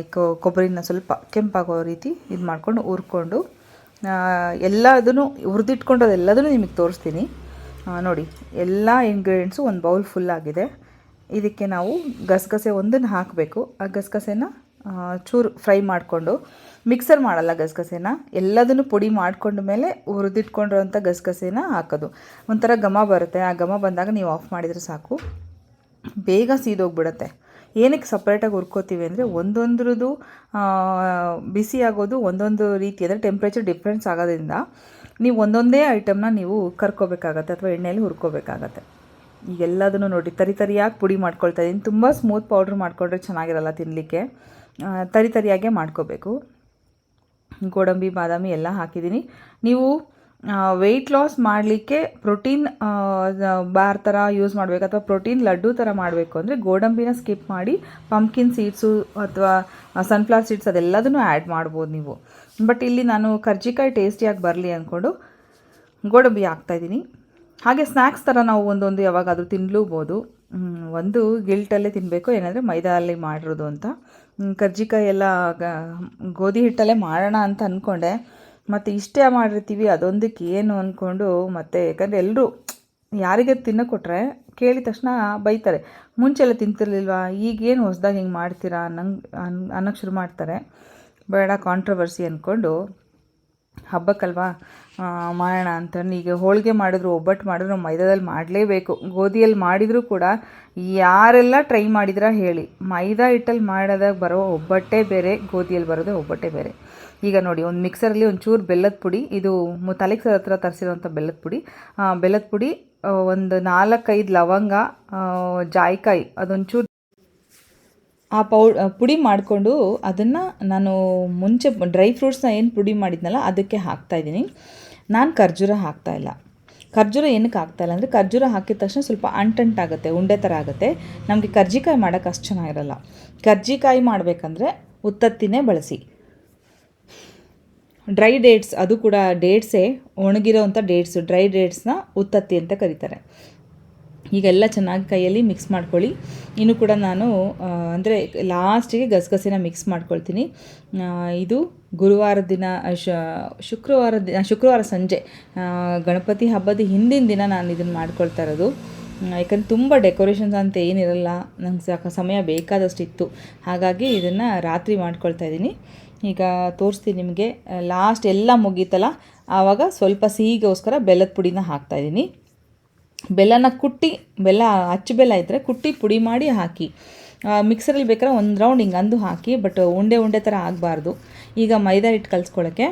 ಈ ಕೊಬ್ಬರಿನ ಸ್ವಲ್ಪ ಕೆಂಪಾಗೋ ರೀತಿ ಇದು ಮಾಡಿಕೊಂಡು ಹುರ್ಕೊಂಡು ಎಲ್ಲದನ್ನು ಹುರಿದಿಟ್ಕೊಂಡು ಅದೆಲ್ಲದನ್ನು ನಿಮಗೆ ತೋರಿಸ್ತೀನಿ. ನೋಡಿ, ಎಲ್ಲ ಇಂಗ್ರೀಡಿಯೆಂಟ್ಸು ಒಂದು ಬೌಲ್ ಫುಲ್ ಆಗಿದೆ. ಇದಕ್ಕೆ ನಾವು ಗಸಗಸೆ ಒಂದನ್ನು ಹಾಕಬೇಕು. ಆ ಗಸಗಸೆನ ಚೂರು ಫ್ರೈ ಮಾಡಿಕೊಂಡು ಮಿಕ್ಸರ್ ಮಾಡಲ್ಲ ಗಸಗಸೆನ, ಎಲ್ಲದನ್ನು ಪುಡಿ ಮಾಡಿಕೊಂಡ ಮೇಲೆ ಹುರಿದಿಟ್ಕೊಂಡಿರೋಂಥ ಗಸಗಸೆನ ಹಾಕೋದು. ಒಂಥರ ಘಮ ಬರುತ್ತೆ. ಆ ಘಮ ಬಂದಾಗ ನೀವು ಆಫ್ ಮಾಡಿದರೆ ಸಾಕು. ಬೇಗ ಸೀದೋಗ್ಬಿಡುತ್ತೆ. ಏನಕ್ಕೆ ಸಪ್ರೇಟಾಗಿ ಹುರ್ಕೋತೀವಿ ಅಂದರೆ ಒಂದೊಂದ್ರದ್ದು ಬಿಸಿ ಆಗೋದು ಒಂದೊಂದು ರೀತಿ, ಅಂದರೆ ಟೆಂಪ್ರೇಚರ್ ಡಿಫ್ರೆನ್ಸ್ ಆಗೋದ್ರಿಂದ ನೀವು ಒಂದೊಂದೇ ಐಟಮ್ನ ನೀವು ಕರ್ಕೋಬೇಕಾಗತ್ತೆ ಅಥವಾ ಎಣ್ಣೆಯಲ್ಲಿ ಹುರ್ಕೋಬೇಕಾಗತ್ತೆ. ಈಗ ಎಲ್ಲದನ್ನು ನೋಡಿ, ತರಿ ತರಿಯಾಗಿ ಪುಡಿ ಮಾಡ್ಕೊಳ್ತಾ ಇದ್ದೀನಿ ತುಂಬ ಸ್ಮೂತ್ ಪೌಡ್ರ್ ಮಾಡಿಕೊಂಡ್ರೆ ಚೆನ್ನಾಗಿರಲ್ಲ ತಿನ್ನಲಿಕ್ಕೆ ತರಿ ತರಿಯಾಗೇ ಮಾಡ್ಕೋಬೇಕು. ಗೋಡಂಬಿ, ಬಾದಾಮಿ ಎಲ್ಲ ಹಾಕಿದ್ದೀನಿ ನೀವು ವೆಯ್ಟ್ ಲಾಸ್ ಮಾಡಲಿಕ್ಕೆ ಪ್ರೋಟೀನ್ ಬಾರ್ ಥರ ಯೂಸ್ ಮಾಡಬೇಕು ಅಥವಾ ಪ್ರೋಟೀನ್ ಲಡ್ಡು ಥರ ಮಾಡಬೇಕು ಅಂದರೆ ಗೋಡಂಬಿನ ಸ್ಕಿಪ್ ಮಾಡಿ ಪಂಪ್ಕಿನ್ ಸೀಡ್ಸು ಅಥವಾ ಸನ್ಫ್ಲವರ್ ಸೀಡ್ಸ್ ಅದೆಲ್ಲದನ್ನು ಆ್ಯಡ್ ಮಾಡ್ಬೋದು ನೀವು. ಬಟ್ ಇಲ್ಲಿ ನಾನು ಕರ್ಜಿಕಾಯಿ ಟೇಸ್ಟಿಯಾಗಿ ಬರಲಿ ಅಂದ್ಕೊಂಡು ಗೋಡಂಬಿ ಹಾಕ್ತಾಯಿದ್ದೀನಿ ಹಾಗೆ ಸ್ನ್ಯಾಕ್ಸ್ ಥರ ನಾವು ಒಂದೊಂದು ಯಾವಾಗಾದರೂ ತಿನ್ನಲೂಬೋದು ಒಂದು ಗಿಲ್ಟಲ್ಲೇ ತಿನ್ನಬೇಕು ಏನಂದರೆ ಮೈದಾಲ್ಲಿ ಮಾಡಿರೋದು ಅಂತ. ಕರ್ಜಿಕಾಯಿ ಎಲ್ಲ ಗೋಧಿ ಹಿಟ್ಟಲ್ಲೇ ಮಾಡೋಣ ಅಂತ ಅಂದ್ಕೊಂಡೆ ಮತ್ತು ಇಷ್ಟೇ ಮಾಡಿರ್ತೀವಿ, ಅದೊಂದಕ್ಕೆ ಏನು ಅಂದ್ಕೊಂಡು ಮತ್ತು ಯಾಕಂದರೆ ಎಲ್ಲರೂ ಯಾರಿಗೆ ತಿನ್ನೋ ಕೊಟ್ಟರೆ ಕೇಳಿದ ತಕ್ಷಣ ಬೈತಾರೆ. ಮುಂಚೆ ಎಲ್ಲ ತಿಂತಿರ್ಲಿಲ್ವಾ? ಈಗೇನು ಹೊಸ್ದಾಗಿ ಹಿಂಗೆ ಮಾಡ್ತೀರಾ ನಂಗೆ ಅನ್ ಅನ್ನೋಕ್ಕೆ ಶುರು ಮಾಡ್ತಾರೆ. ಬೇಡ ಕಾಂಟ್ರವರ್ಸಿ ಅಂದ್ಕೊಂಡು ಹಬ್ಬಕ್ಕಲ್ವಾ? ಮಾಡೋಣ ಅಂತ ಈಗ ಹೋಳಿಗೆ ಮಾಡಿದ್ರು, ಒಬ್ಬಟ್ಟು ಮಾಡಿದ್ರು, ಮೈದಾದಲ್ಲಿ ಮಾಡಲೇಬೇಕು. ಗೋಧಿಯಲ್ಲಿ ಮಾಡಿದರೂ ಕೂಡ ಯಾರೆಲ್ಲ ಟ್ರೈ ಮಾಡಿದ್ರ ಹೇಳಿ. ಮೈದಾ ಹಿಟ್ಟಲ್ಲಿ ಮಾಡೋದಾಗ ಬರೋ ಒಬ್ಬಟ್ಟೇ ಬೇರೆ, ಗೋಧಿಯಲ್ಲಿ ಬರೋದೇ ಒಬ್ಬಟ್ಟೇ ಬೇರೆ. ಈಗ ನೋಡಿ, ಒಂದು ಮಿಕ್ಸರಲ್ಲಿ ಒಂಚೂರು ಬೆಲ್ಲದ ಪುಡಿ, ಇದು ತಲೆಗೆ ಸರ್ ಹತ್ರ ತರಿಸಿರೋಂಥ ಬೆಲ್ಲದ ಪುಡಿ. ಬೆಲ್ಲದ ಪುಡಿ ಒಂದು ನಾಲ್ಕೈದು ಲವಂಗ ಜಾಯ್ಕಾಯಿ ಜಾಯಿಕಾಯಿ, ಅದೊಂಚೂರು ಆ ಪೌ ಪುಡಿ ಮಾಡಿಕೊಂಡು ಅದನ್ನು ನಾನು ಮುಂಚೆ ಡ್ರೈ ಫ್ರೂಟ್ಸ್ನ ಏನು ಪುಡಿ ಮಾಡಿದ್ನಲ್ಲ, ಅದಕ್ಕೆ ಹಾಕ್ತಾಯಿದ್ದೀನಿ ನಾನು ಖರ್ಜೂರ ಹಾಕ್ತಾಯಿಲ್ಲ ಖರ್ಜೂರ ಏನಕ್ಕೆ ಹಾಕ್ತಾಯಿಲ್ಲ ಅಂದರೆ, ಖರ್ಜೂರ ಹಾಕಿದ ತಕ್ಷಣ ಸ್ವಲ್ಪ ಅಂಟಂಟಾಗುತ್ತೆ ಉಂಡೆ ಥರ ಆಗುತ್ತೆ. ನಮಗೆ ಕರ್ಜಿಕಾಯಿ ಮಾಡೋಕ್ಕೆ ಅಷ್ಟು ಚೆನ್ನಾಗಿರಲ್ಲ. ಕರ್ಜಿಕಾಯಿ ಮಾಡಬೇಕಂದ್ರೆ ಉತ್ತತ್ತಿನೇ ಬಳಸಿ. ಡ್ರೈ ಡೇಟ್ಸ್ ಅದು ಕೂಡ ಡೇಟ್ಸೇ ಒಣಗಿರೋವಂಥ ಡೇಟ್ಸು ಡ್ರೈ ಡೇಟ್ಸ್ನ ಉತ್ತತ್ತಿ ಅಂತ ಕರೀತಾರೆ. ಈಗೆಲ್ಲ ಚೆನ್ನಾಗಿ ಕೈಯಲ್ಲಿ ಮಿಕ್ಸ್ ಮಾಡ್ಕೊಳ್ಳಿ. ಇನ್ನು ಕೂಡ ನಾನು ಅಂದರೆ ಲಾಸ್ಟಿಗೆ ಗಸಗಸೆನ ಮಿಕ್ಸ್ ಮಾಡ್ಕೊಳ್ತೀನಿ. ಇದು ಗುರುವಾರ ದಿನ ಶುಕ್ರವಾರ ದಿನ ಶುಕ್ರವಾರ ಸಂಜೆ ಗಣಪತಿ ಹಬ್ಬದ ಹಿಂದಿನ ದಿನ ನಾನು ಇದನ್ನು ಮಾಡ್ಕೊಳ್ತಾ ಇರೋದು. ಯಾಕಂದ್ರೆ ತುಂಬ ಡೆಕೋರೇಷನ್ಸ್ ಅಂತ ಏನಿರಲ್ಲ, ನಂಗೆ ಸಾಕ ಸಮಯ ಬೇಕಾದಷ್ಟಿತ್ತು. ಹಾಗಾಗಿ ಇದನ್ನು ರಾತ್ರಿ ಮಾಡ್ಕೊಳ್ತಾ ಇದ್ದೀನಿ. ಈಗ ತೋರಿಸ್ತೀನಿ ನಿಮಗೆ ಲಾಸ್ಟ್ ಎಲ್ಲ ಮುಗೀತಲ್ಲ? ಆವಾಗ ಸ್ವಲ್ಪ ಸಿಹಿಗೋಸ್ಕರ ಬೆಲ್ಲದ ಪುಡಿನ ಹಾಕ್ತಾಯಿದ್ದೀನಿ ಬೆಲ್ಲನ ಕುಟ್ಟಿ, ಬೆಲ್ಲ ಅಚ್ಚು ಬೆಲ್ಲ ಇದ್ದರೆ ಕುಟ್ಟಿ ಪುಡಿ ಮಾಡಿ ಹಾಕಿ. ಮಿಕ್ಸರಲ್ಲಿ ಬೇಕಾದ್ರೆ ಒಂದು ರೌಂಡ್ ಹಿಂಗೆ ಅಂದು ಹಾಕಿ ಬಟ್ ಉಂಡೆ ಉಂಡೆ ಥರ ಆಗಬಾರ್ದು. ಈಗ ಮೈದಾ ಹಿಟ್ಟು ಕಲಿಸ್ಕೊಳ್ಳೋಕ್ಕೆ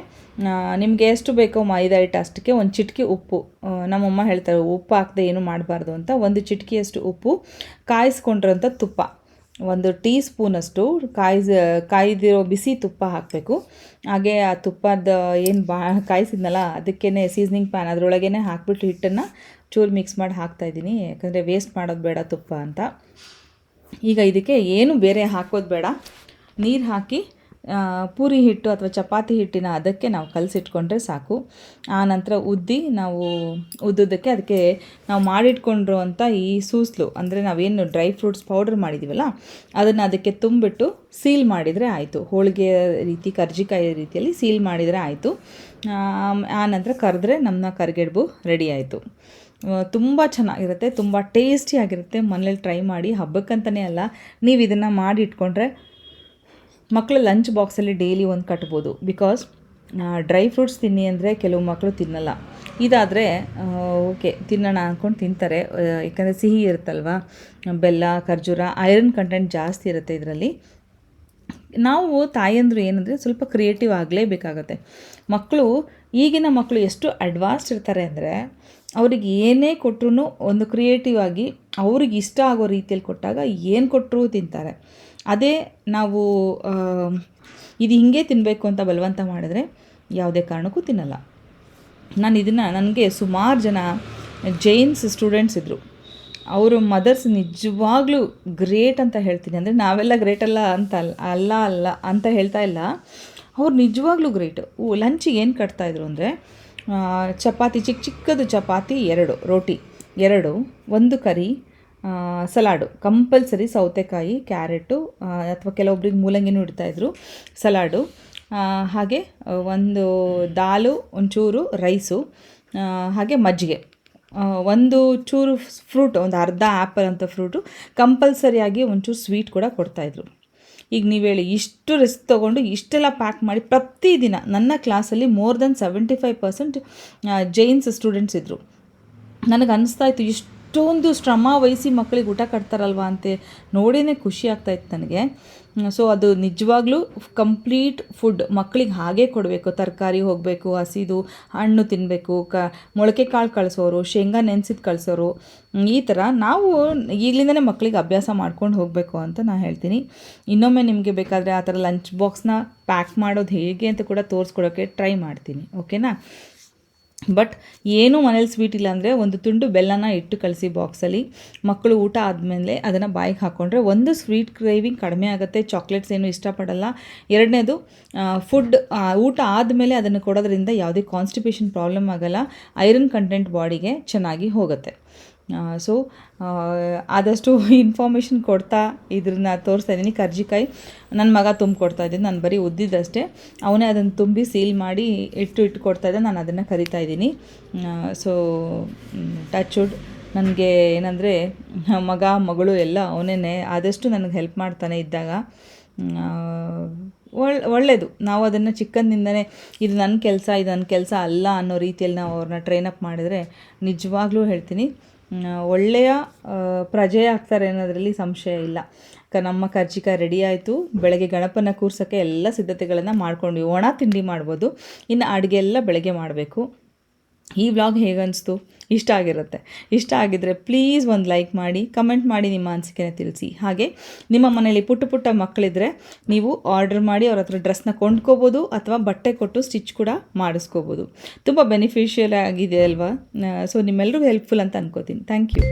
ನಿಮಗೆ ಎಷ್ಟು ಬೇಕೋ ಮೈದಾ ಹಿಟ್ಟು ಅಷ್ಟಕ್ಕೆ ಒಂದು ಚಿಟಕಿ ಉಪ್ಪು. ನಮ್ಮಮ್ಮ ಹೇಳ್ತಾರೆ, ಉಪ್ಪು ಹಾಕದೆ ಏನು ಮಾಡಬಾರ್ದು ಅಂತ. ಒಂದು ಚಿಟಕಿಯಷ್ಟು ಉಪ್ಪು, ಕಾಯಿಸ್ಕೊಂಡಿರೋಂಥ ತುಪ್ಪ. ಒಂದು ಟೀ ಸ್ಪೂನಷ್ಟು ಕಾಯ್ಸ ಕಾಯ್ದಿರೋ ಬಿಸಿ ತುಪ್ಪ ಹಾಕಬೇಕು. ಹಾಗೆ ಆ ತುಪ್ಪದ ಏನು ಬಾ, ಕಾಯಿಸಿದ್ನಲ್ಲ ಅದಕ್ಕೇ ಸೀಸ್ನಿಂಗ್ ಪ್ಯಾನ್ ಅದರೊಳಗೇ ಹಾಕ್ಬಿಟ್ಟು ಹಿಟ್ಟನ್ನು ಚೂರು ಮಿಕ್ಸ್ ಮಾಡಿ ಹಾಕ್ತಾಯಿದ್ದೀನಿ ಯಾಕಂದರೆ ವೇಸ್ಟ್ ಮಾಡೋದು ಬೇಡ ತುಪ್ಪ ಅಂತ. ಈಗ ಇದಕ್ಕೆ ಏನು ಬೇರೆ ಹಾಕೋದು ಬೇಡ. ನೀರು ಹಾಕಿ ಪೂರಿ ಹಿಟ್ಟು ಅಥವಾ ಚಪಾತಿ ಹಿಟ್ಟಿನ ಅದಕ್ಕೆ ನಾವು ಕಲಸಿಟ್ಕೊಂಡ್ರೆ ಸಾಕು. ಆ ನಂತರ ಉದ್ದಿ ನಾವು ಉದ್ದುದಕ್ಕೆ ಅದಕ್ಕೆ ನಾವು ಮಾಡಿಟ್ಕೊಂಡಿರುವಂಥ ಈ ಸೂಸ್ಲು, ಅಂದರೆ ನಾವೇನು ಡ್ರೈ ಫ್ರೂಟ್ಸ್ ಪೌಡರ್ ಮಾಡಿದ್ದೀವಲ್ಲ ಅದನ್ನು ಅದಕ್ಕೆ ತುಂಬಿಟ್ಟು ಸೀಲ್ ಮಾಡಿದರೆ ಆಯಿತು. ಹೋಳಿಗೆ ರೀತಿ, ಕರ್ಜಿಕಾಯಿ ರೀತಿಯಲ್ಲಿ ಸೀಲ್ ಮಾಡಿದರೆ ಆಯಿತು. ಆ ನಂತರ ಕರೆದ್ರೆ ನಮ್ಮ ಕರಿಗೆಡ್ಬು ರೆಡಿ ಆಯಿತು. ತುಂಬ ಚೆನ್ನಾಗಿರುತ್ತೆ, ತುಂಬ ಟೇಸ್ಟಿಯಾಗಿರುತ್ತೆ. ಮನೇಲಿ ಟ್ರೈ ಮಾಡಿ ಹಬ್ಬಕ್ಕಂತಲೇ ಅಲ್ಲ, ನೀವು ಇದನ್ನು ಮಾಡಿ ಇಟ್ಕೊಂಡ್ರೆ ಮಕ್ಕಳು ಲಂಚ್ ಬಾಕ್ಸಲ್ಲಿ ಡೈಲಿ ಒಂದು ಕಟ್ಬೋದು. ಬಿಕಾಸ್ ಡ್ರೈ ಫ್ರೂಟ್ಸ್ ತಿನ್ನಿ ಅಂದರೆ ಕೆಲವು ಮಕ್ಕಳು ತಿನ್ನಲ್ಲ. ಇದಾದರೆ ಓಕೆ ತಿನ್ನೋಣ ಅಂದ್ಕೊಂಡು ತಿಂತಾರೆ. ಯಾಕಂದರೆ ಸಿಹಿ ಇರುತ್ತಲ್ವ? ಬೆಲ್ಲ, ಖರ್ಜೂರ ಐರನ್ ಕಂಟೆಂಟ್ ಜಾಸ್ತಿ ಇರುತ್ತೆ ಇದರಲ್ಲಿ. ನಾವು ತಾಯಂದರು ಏನಂದರೆ ಸ್ವಲ್ಪ ಕ್ರಿಯೇಟಿವ್ ಆಗಲೇಬೇಕಾಗತ್ತೆ. ಮಕ್ಕಳು ಈಗಿನ ಮಕ್ಕಳು ಎಷ್ಟು ಅಡ್ವಾನ್ಸ್ಡ್ ಇರ್ತಾರೆ ಅಂದರೆ, ಅವ್ರಿಗೆ ಏನೇ ಕೊಟ್ಟರು ಒಂದು ಕ್ರಿಯೇಟಿವ್ ಆಗಿ ಅವ್ರಿಗೆ ಇಷ್ಟ ಆಗೋ ರೀತಿಯಲ್ಲಿ ಕೊಟ್ಟಾಗ ಏನು ಕೊಟ್ಟರು ತಿಂತಾರೆ. ಅದೇ ನಾವು ಇದು ಹಿಂಗೆ ತಿನ್ನಬೇಕು ಅಂತ ಬಲವಂತ ಮಾಡಿದ್ರೆ ಯಾವುದೇ ಕಾರಣಕ್ಕೂ ತಿನ್ನಲ್ಲ. ನಾನು ಇದನ್ನು, ನನಗೆ ಸುಮಾರು ಜನ ಜೈನ್ಸ್ ಸ್ಟೂಡೆಂಟ್ಸ್ ಇದ್ದರು ಅವರು ಮದರ್ಸ್ ನಿಜವಾಗ್ಲೂ ಗ್ರೇಟ್ ಅಂತ ಹೇಳ್ತೀನಿ. ಅಂದರೆ ನಾವೆಲ್ಲ ಗ್ರೇಟ್ ಅಲ್ಲ ಅಂತ ಅಲ್ಲ ಅಲ್ಲ ಅಲ್ಲ ಅಂತ ಹೇಳ್ತಾ ಇಲ್ಲ. ಅವ್ರು ನಿಜವಾಗ್ಲೂ ಗ್ರೇಟ್. ಲಂಚಿಗೆ ಏನು ಕಟ್ತಾಯಿದ್ರು ಅಂದರೆ ಚಪಾತಿ ಚಿಕ್ಕ ಚಿಕ್ಕದು ಚಪಾತಿ ಎರಡು, ರೋಟಿ ಎರಡು, ಒಂದು ಕರಿ ಸಲಾಡು, ಕಂಪಲ್ಸರಿ ಸೌತೆಕಾಯಿ, ಕ್ಯಾರೆಟು ಅಥವಾ ಕೆಲವೊಬ್ರಿಗೆ ಮೂಲಂಗಿನೂ ಇಡ್ತಾಯಿದ್ರು ಸಲಾಡು. ಹಾಗೆ ಒಂದು ದಾಲು, ಒಂಚೂರು ರೈಸು ಹಾಗೆ ಮಜ್ಜಿಗೆ. ಒಂದು ಚೂರು ಫ್ರೂಟ್, ಒಂದು ಅರ್ಧ ಆ್ಯಪಲ್ ಅಂತ ಫ್ರೂಟು ಕಂಪಲ್ಸರಿಯಾಗಿ ಒಂಚೂರು ಸ್ವೀಟ್ ಕೂಡ ಕೊಡ್ತಾಯಿದ್ರು ಈಗ ನೀವು ಹೇಳಿ, ಇಷ್ಟು ರಿಸ್ಕ್ ತೊಗೊಂಡು ಇಷ್ಟೆಲ್ಲ ಪ್ಯಾಕ್ ಮಾಡಿ ಪ್ರತಿದಿನ, ನನ್ನ ಕ್ಲಾಸಲ್ಲಿ more than seventy five percent Jains students ಇದ್ದರು ನನಗೆ ಅನಿಸ್ತಾ ಇತ್ತು ಇಷ್ಟೊಂದು ಶ್ರಮ ವಹಿಸಿ ಮಕ್ಕಳಿಗೆ ಊಟ ಕಟ್ತಾರಲ್ವ ಅಂತ ನೋಡಿನೇ ಖುಷಿ ಆಗ್ತಾಯಿತ್ತು ನನಗೆ. ಸೊ ಅದು ನಿಜವಾಗ್ಲೂ ಕಂಪ್ಲೀಟ್ ಫುಡ್ ಮಕ್ಕಳಿಗೆ ಹಾಗೆ ಕೊಡಬೇಕು. ತರಕಾರಿ ಹೋಗಬೇಕು, ಹಸಿದು, ಹಣ್ಣು ತಿನ್ನಬೇಕು ಕ, ಮೊಳಕೆ ಕಾಳು ಕಳಿಸೋರು, ಶೇಂಗಾ ನೆನೆಸಿದ್ದು ಕಳಿಸೋರು, ಈ ಥರ ನಾವು ಈಗಲಿಂದನೇ ಮಕ್ಕಳಿಗೆ ಅಭ್ಯಾಸ ಮಾಡ್ಕೊಂಡು ಹೋಗಬೇಕು ಅಂತ ನಾನು ಹೇಳ್ತೀನಿ. ಇನ್ನೊಮ್ಮೆ ನಿಮಗೆ ಬೇಕಾದರೆ ಆ ಥರ ಲಂಚ್ ಬಾಕ್ಸ್ನ ಪ್ಯಾಕ್ ಮಾಡೋದು ಹೇಗೆ ಅಂತ ಕೂಡ ತೋರಿಸ್ಕೊಡೋಕ್ಕೆ ಟ್ರೈ ಮಾಡ್ತೀನಿ. ಓಕೆನಾ ಬಟ್ ಏನೂ ಮನೇಲಿ ಸ್ವೀಟ್ ಇಲ್ಲ ಅಂದರೆ ಒಂದು ತುಂಡು ಬೆಲ್ಲನ ಇಟ್ಟು ಕಳಿಸಿ ಬಾಕ್ಸಲ್ಲಿ ಮಕ್ಕಳು ಊಟ ಆದಮೇಲೆ ಅದನ್ನು ಬಾಯಿಗೆ ಹಾಕ್ಕೊಂಡ್ರೆ ಒಂದು ಸ್ವೀಟ್ ಕ್ರೇವಿಂಗ್ ಕಡಿಮೆ ಆಗುತ್ತೆ. ಚಾಕ್ಲೇಟ್ಸ್ ಏನು ಇಷ್ಟಪಡಲ್ಲ. ಎರಡನೇದು ಫುಡ್ ಊಟ ಆದಮೇಲೆ ಅದನ್ನು ಕೊಡೋದ್ರಿಂದ ಯಾವುದೇ ಕಾನ್ಸ್ಟಿಪೇಷನ್ ಪ್ರಾಬ್ಲಮ್ ಆಗಲ್ಲ. ಐರನ್ ಕಂಟೆಂಟ್ ಬಾಡಿಗೆ ಚೆನ್ನಾಗಿ ಹೋಗುತ್ತೆ. ಸೊ ಆದಷ್ಟು ಇನ್ಫಾರ್ಮೇಷನ್ ಕೊಡ್ತಾ ಇದ್ರನ್ನ ತೋರಿಸ್ತಾ ಇದ್ದೀನಿ ಕರ್ಜಿಕಾಯಿ ನನ್ನ ಮಗ ತುಂಬಿಕೊಡ್ತಾ ಇದ್ದೀನಿ ನಾನು ಬರೀ ಉದ್ದಿದ್ದಷ್ಟೇ. ಅವನೇ ಅದನ್ನು ತುಂಬಿ ಸೀಲ್ ಮಾಡಿ ಇಟ್ಟು ಇಟ್ಟು ಕೊಡ್ತಾ ಇದ್ದೆ. ನಾನು ಅದನ್ನು ಕರಿತಾ ಇದ್ದೀನಿ. ಸೊ ಟಚ್ ವುಡ್ ನನಗೆ ಏನಂದರೆ, ಮಗ, ಮಗಳು ಎಲ್ಲ ಅವನೇ ಆದಷ್ಟು ನನಗೆ ಹೆಲ್ಪ್ ಮಾಡ್ತಾನೆ ಇದ್ದಾಗ ಒಳ್ಳೆ ಒಳ್ಳೆಯದು ನಾವು ಅದನ್ನು ಚಿಕ್ಕಂದಿಂದನೇ ಇದು ನನ್ನ ಕೆಲಸ, ಇದು ನನ್ನ ಕೆಲಸ ಅಲ್ಲ ಅನ್ನೋ ರೀತಿಯಲ್ಲಿ ನಾವು ಅವ್ರನ್ನ ಟ್ರೈನ್ ಅಪ್ ಮಾಡಿದರೆ ನಿಜವಾಗ್ಲೂ ಹೇಳ್ತೀನಿ. ಒಳ್ಳೆಯ ಪ್ರಜೆಯಾಗ್ತಾರೆ ಅನ್ನೋದರಲ್ಲಿ ಸಂಶಯ ಇಲ್ಲ. ಕ, ನಮ್ಮ ಕರ್ಜಿಕ ರೆಡಿ ಆಯಿತು. ಬೆಳಗ್ಗೆ ಗಣಪನ ಕೂರ್ಸೋಕ್ಕೆ ಎಲ್ಲ ಸಿದ್ಧತೆಗಳನ್ನು ಮಾಡ್ಕೊಂಡ್ವಿ. ಒಣ ತಿಂಡಿ ಮಾಡ್ಬೋದು. ಇನ್ನು ಅಡುಗೆ ಎಲ್ಲ ಬೆಳಗ್ಗೆ ಮಾಡಬೇಕು. ಈ ವ್ಲಾಗ್ ಹೇಗನ್ನಿಸ್ತು ಇಷ್ಟ ಆಗಿರುತ್ತೆ. ಇಷ್ಟ ಆಗಿದ್ದರೆ ಪ್ಲೀಸ್ ಒಂದು ಲೈಕ್ ಮಾಡಿ ಕಮೆಂಟ್ ಮಾಡಿ ನಿಮ್ಮ ಅನಿಸಿಕೆನ ತಿಳಿಸಿ. ಹಾಗೆ ನಿಮ್ಮ ಮನೆಯಲ್ಲಿ ಪುಟ್ಟ ಪುಟ್ಟ ಮಕ್ಕಳಿದ್ರೆ ನೀವು ಆರ್ಡರ್ ಮಾಡಿ ಅವ್ರ ಹತ್ರ ಡ್ರೆಸ್ನ ಕೊಂಡ್ಕೋಬೋದು ಅಥವಾ ಬಟ್ಟೆ ಕೊಟ್ಟು ಸ್ಟಿಚ್ ಕೂಡ ಮಾಡಿಸ್ಕೋಬೋದು. ತುಂಬ ಬೆನಿಫಿಷಿಯಲ್ ಆಗಿದೆ ಅಲ್ವಾ? ಸೊ ನಿಮ್ಮೆಲ್ಲರಿಗೂ ಹೆಲ್ಪ್ಫುಲ್ ಅಂತ ಅನ್ಕೋತೀನಿ. Thank you